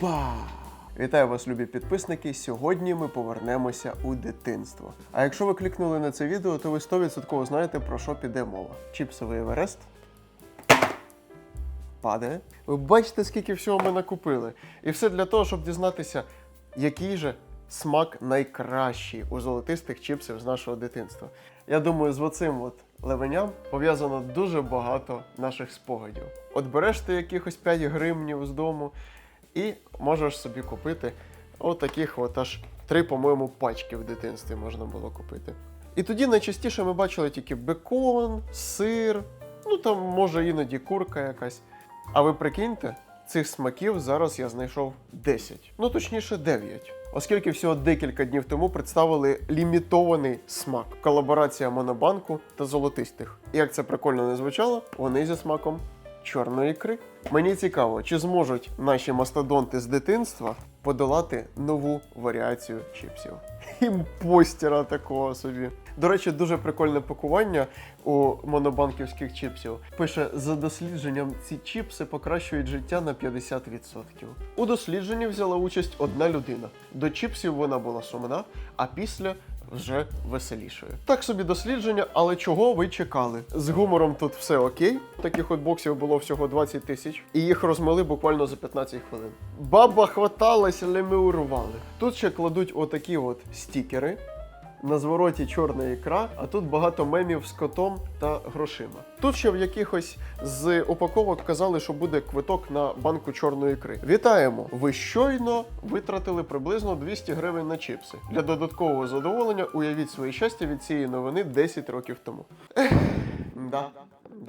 Ба! Вітаю вас, любі підписники. Сьогодні ми повернемося у дитинство. А якщо ви клікнули на це відео, то ви 100% знаєте про що піде мова. Чіпсовий Еверест падає. Ви бачите, скільки всього ми накупили. І все для того, щоб дізнатися, який же смак найкращий у золотистих чіпсів з нашого дитинства. Я думаю, з оцим от левеням пов'язано дуже багато наших спогадів. От береш ти якихось 5 гривнів з дому і можеш собі купити отаких от аж три, по-моєму, пачки в дитинстві можна було купити. І тоді найчастіше ми бачили тільки бекон, сир, ну там може іноді курка якась. А ви прикиньте, цих смаків зараз я знайшов 10. Ну точніше 9. Оскільки всього декілька днів тому представили лімітований смак колаборація монобанку та золотистих. І як це прикольно не звучало, вони зі смаком чорної ікри. Мені цікаво, чи зможуть наші мастодонти з дитинства подолати нову варіацію чіпсів. Імпостера такого собі. До речі, дуже прикольне пакування у монобанківських чіпсів. Пише: за дослідженням, ці чіпси покращують життя на 50%. У дослідженні взяла участь одна людина. До чіпсів вона була сумна, а після вже веселішою. Так собі дослідження, але чого ви чекали? З гумором тут все окей. Таких от боксів було всього 20 тисяч, і їх розмили буквально за 15 хвилин. Баба хваталась, але ми урвали. Тут ще кладуть отакі от стікери. На звороті чорна ікра, а тут багато мемів з котом та грошима. Тут ще в якихось з упаковок казали, що буде квиток на банку чорної ікри. Вітаємо! Ви щойно витратили приблизно 200 гривень на чіпси. Для додаткового задоволення уявіть своє щастя від цієї новини 10 років тому. Ех, да.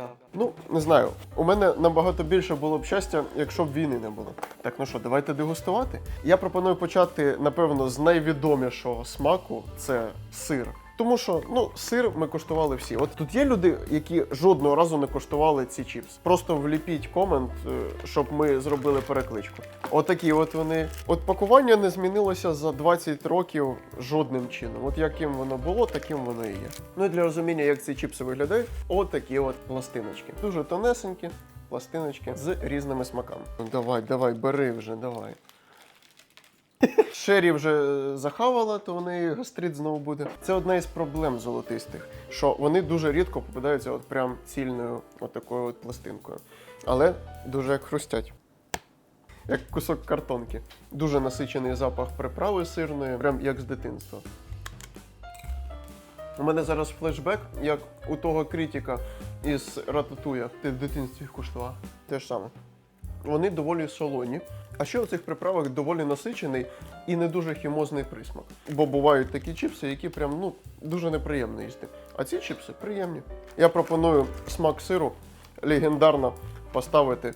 Да. Ну, не знаю. У мене набагато більше було б щастя, якщо б війни не було. Так, ну що, давайте дегустувати. Я пропоную почати, напевно, з найвідомішого смаку це сир. Тому що ну сир ми коштували всі. От тут є люди, які жодного разу не коштували ці чіпс. Просто вліпіть комент, е, щоб ми зробили перекличку. Отакі от вони. От пакування не змінилося за 20 років жодним чином. От яким воно було, таким воно і є. Ну і для розуміння, як ці чіпси виглядають, отакі от пластиночки. Дуже тонесенькі пластиночки з різними смаками. Давай, давай, бери вже, давай. Шері вже е, захавала, то в неї гастрит знову буде. Це одна із проблем золотистих, що вони дуже рідко попадаються от прям цільною от от пластинкою. Але дуже як хрустять. Як кусок картонки. Дуже насичений запах приправи сирної, прям як з дитинства. У мене зараз флешбек, як у того критика із Рататуя. Ти в дитинстві їх куштував. Те ж саме. Вони доволі солоні. А ще у цих приправах доволі насичений і не дуже хімозний присмак. Бо бувають такі чіпси, які прям ну дуже неприємно їсти. А ці чіпси приємні. Я пропоную смак сиру легендарно поставити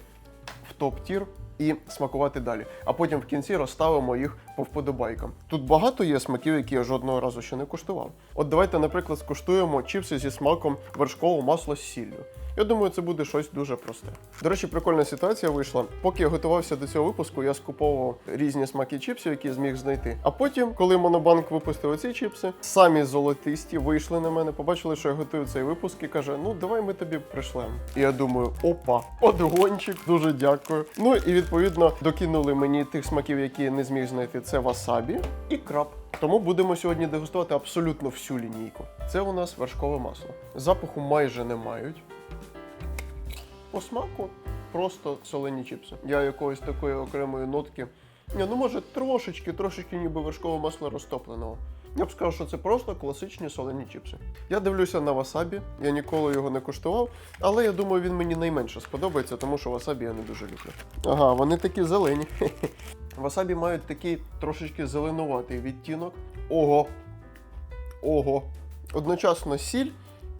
в топ-тір і смакувати далі. А потім в кінці розставимо їх по вподобайкам. Тут багато є смаків, які я жодного разу ще не куштував. От давайте, наприклад, скуштуємо чіпси зі смаком вершкового масла з сіллю. Я думаю, це буде щось дуже просте. До речі, прикольна ситуація вийшла. Поки я готувався до цього випуску, я скуповував різні смаки чіпсів, які зміг знайти. А потім, коли Монобанк випустив оці чіпси, самі золотисті вийшли на мене, побачили, що я готую цей випуск і каже: Ну, давай ми тобі пришлемо. І я думаю, опа, подгончик, дуже дякую. Ну і відповідно докинули мені тих смаків, які не зміг знайти. Це васабі і краб. Тому будемо сьогодні дегустувати абсолютно всю лінійку. Це у нас вершкове масло. Запаху майже не мають. По смаку просто солені чіпси. Я якоїсь такої окремої нотки. Ні, ну може трошечки, трошечки ніби вершкове масло розтопленого. Я б сказав, що це просто класичні солені чіпси. Я дивлюся на васабі, я ніколи його не куштував, але я думаю, він мені найменше сподобається, тому що васабі я не дуже люблю. Ага, вони такі зелені. Васабі мають такий трошечки зеленуватий відтінок. Ого! Ого! Одночасно сіль,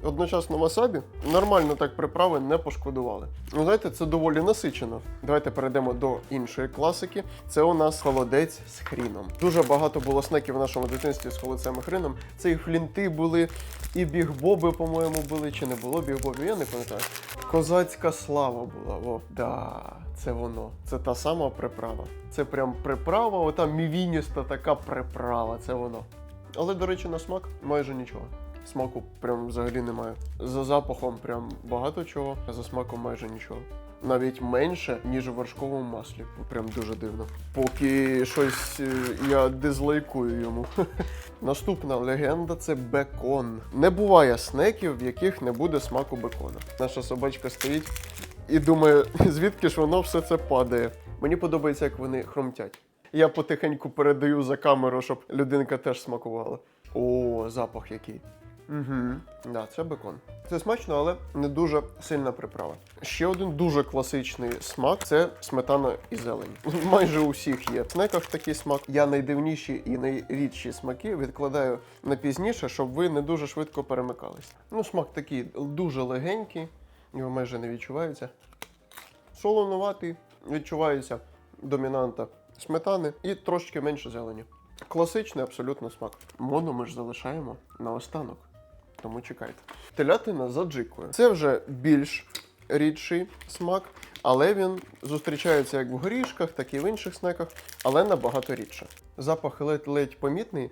одночасно васабі. Нормально так приправи не пошкодували. Ну, знаєте, це доволі насичено. Давайте перейдемо до іншої класики. Це у нас холодець з хріном. Дуже багато було снеків в нашому дитинстві з холодцем і хрином. Це і флінти були, і бігбоби, по-моєму, були, чи не було бігбобів, я не пам'ятаю. Козацька слава була. О, да, це воно. Це та сама приправа. Це прям приправа, ота мівініста така приправа, це воно. Але, до речі, на смак майже нічого. Смаку прям взагалі немає. За запахом прям багато чого, а за смаком майже нічого. навіть менше, ніж у вершковому маслі. Прям дуже дивно. Поки щось е, я дизлайкую йому. Наступна легенда це бекон. Не буває снеків, в яких не буде смаку бекона. Наша собачка стоїть і думає, звідки ж воно все це падає. Мені подобається, як вони хромтять. Я потихеньку передаю за камеру, щоб людинка теж смакувала. О, запах який. Угу. Да, це бекон. Це смачно, але не дуже сильна приправа. Ще один дуже класичний смак це сметана і зелень. Майже у всіх є в снеках такий смак. Я найдивніші і найрідші смаки відкладаю на пізніше, щоб ви не дуже швидко перемикались. Ну, смак такий дуже легенький, його майже не відчувається. Солонуватий, відчувається домінанта сметани і трошки менше зелені. Класичний абсолютно смак. Моно ми ж залишаємо на останок. Тому чекайте. Телятина з аджикою. Це вже більш рідший смак, але він зустрічається як в горішках, так і в інших снеках, але набагато рідше. Запах ледь-ледь помітний,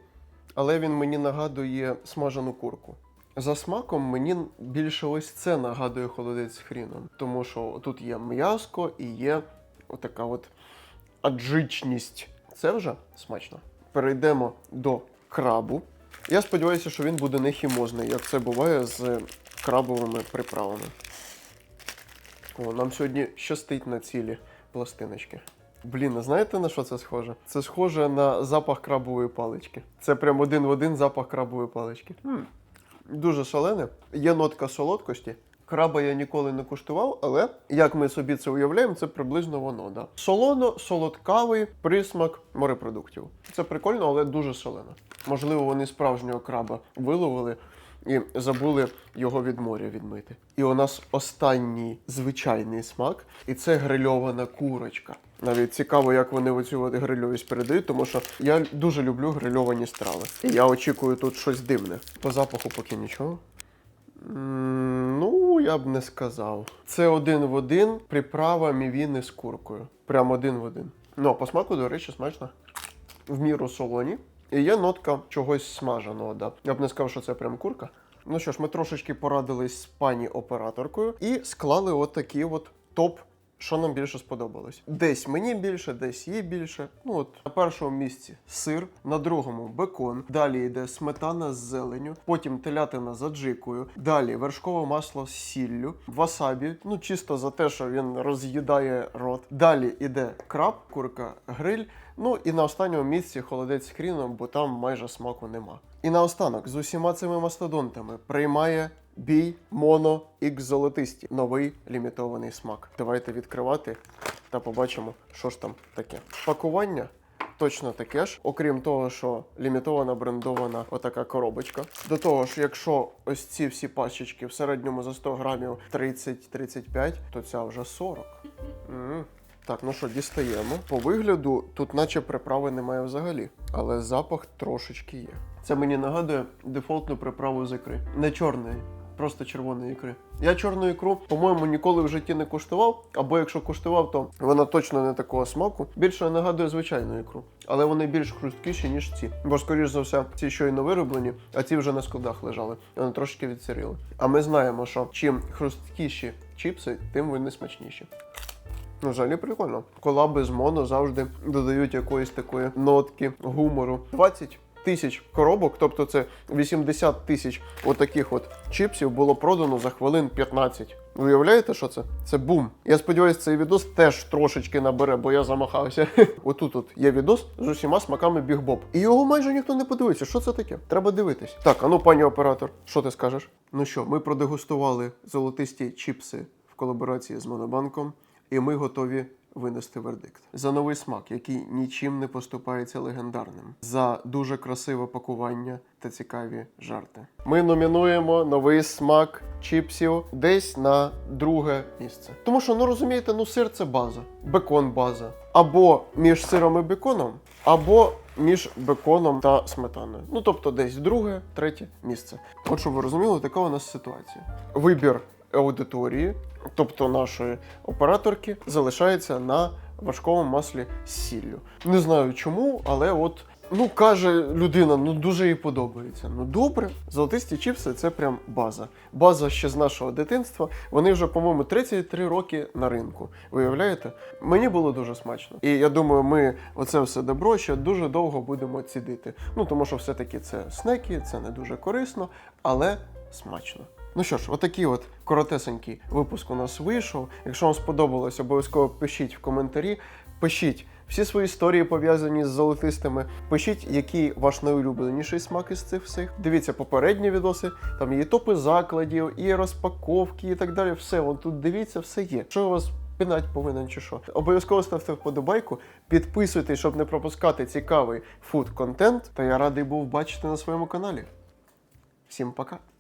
але він мені нагадує смажену курку. За смаком мені більше ось це нагадує холодець з хріном, тому що тут є м'яско і є отака от аджичність. Це вже смачно. Перейдемо до крабу. Я сподіваюся, що він буде не хімозний, як це буває з крабовими приправами. О, нам сьогодні щастить на цілі пластиночки. Блін, а знаєте на що це схоже? Це схоже на запах крабової палички. Це прям один в один запах крабової палички. Хм. Дуже шалене. Є нотка солодкості. Краба я ніколи не куштував, але як ми собі це уявляємо, це приблизно воно. Да. Солоно, солодкавий присмак морепродуктів. Це прикольно, але дуже солено. Можливо, вони справжнього краба виловили і забули його від моря відмити. І у нас останній звичайний смак, і це грильована курочка. Навіть цікаво, як вони оцю грильовість передають, тому що я дуже люблю грильовані страви. І я очікую тут щось дивне. По запаху поки нічого. Ну, я б не сказав. Це один в один приправа мівіни з куркою. Прям один в один. Ну, по смаку, до речі, смачно. В міру солоні. І є нотка чогось смаженого, да. Я б не сказав, що це прям курка. Ну що ж, ми трошечки порадились з пані операторкою і склали отакий от топ. Що нам більше сподобалось? Десь мені більше, десь їй більше. Ну от на першому місці сир, на другому бекон. Далі йде сметана з зеленю, потім телятина з аджикою, далі вершкове масло з сіллю, васабі, ну чисто за те, що він роз'їдає рот. Далі йде краб, курка, гриль. Ну і на останньому місці холодець з хріном, бо там майже смаку нема. І наостанок з усіма цими мастодонтами приймає бій Моно X золотисті. Новий лімітований смак. Давайте відкривати та побачимо, що ж там таке. Пакування. Точно таке ж, окрім того, що лімітована брендована отака коробочка. До того ж, якщо ось ці всі пачечки в середньому за 100 грамів 30-35, то ця вже 40. М. Так, ну що, дістаємо. По вигляду тут наче приправи немає взагалі, але запах трошечки є. Це мені нагадує дефолтну приправу з ікри. Не чорної, просто червоної ікри. Я чорну ікру, по-моєму, ніколи в житті не куштував, або якщо куштував, то вона точно не такого смаку. Більше нагадує звичайну ікру, але вони більш хрусткіші, ніж ці. Бо, скоріш за все, ці щойно вироблені, а ці вже на складах лежали. І Вони трошки відсиріли. А ми знаємо, що чим хрусткіші чіпси, тим вони смачніші. Ну, взагалі прикольно. Колаби з моно завжди додають якоїсь такої нотки гумору. 20 тисяч коробок, тобто це 80 тисяч отаких от чіпсів було продано за хвилин 15. Ви Уявляєте, що це? Це бум. Я сподіваюся, цей відос теж трошечки набере, бо я замахався. Отут от є відос з усіма смаками Біг Боб. І його майже ніхто не подивиться. Що це таке? Треба дивитись. Так, а ну, пані оператор, що ти скажеш? Ну що, ми продегустували золотисті чіпси в колаборації з Монобанком, і ми готові винести вердикт за новий смак, який нічим не поступається легендарним, за дуже красиве пакування та цікаві жарти. Ми номінуємо новий смак чіпсів десь на друге місце. Тому що, ну розумієте, ну сир це база, бекон база. Або між сиром і беконом, або між беконом та сметаною. Ну тобто десь друге, третє місце. От щоб ви розуміли, така у нас ситуація. Вибір аудиторії, тобто нашої операторки, залишається на важковому маслі з сіллю. Не знаю чому, але от Ну, каже людина, ну дуже їй подобається. Ну добре, золотисті чіпси це прям база. База ще з нашого дитинства. Вони вже, по-моєму, 33 роки на ринку. Виявляєте? Мені було дуже смачно. І я думаю, ми оце все добро ще дуже довго будемо цідити. Ну тому що все-таки це снеки, це не дуже корисно, але смачно. Ну що ж, отакий от коротесенький випуск у нас вийшов. Якщо вам сподобалось, обов'язково пишіть в коментарі. Пишіть всі свої історії пов'язані з золотистими. Пишіть, який ваш найулюбленіший смак із цих всіх. Дивіться попередні відоси, там є і топи закладів, і розпаковки, і так далі. Все, вон тут дивіться, все є. Що у вас пінать повинен чи що? Обов'язково ставте вподобайку, підписуйтесь, щоб не пропускати цікавий фуд-контент. Та я радий був бачити на своєму каналі. Всім пока!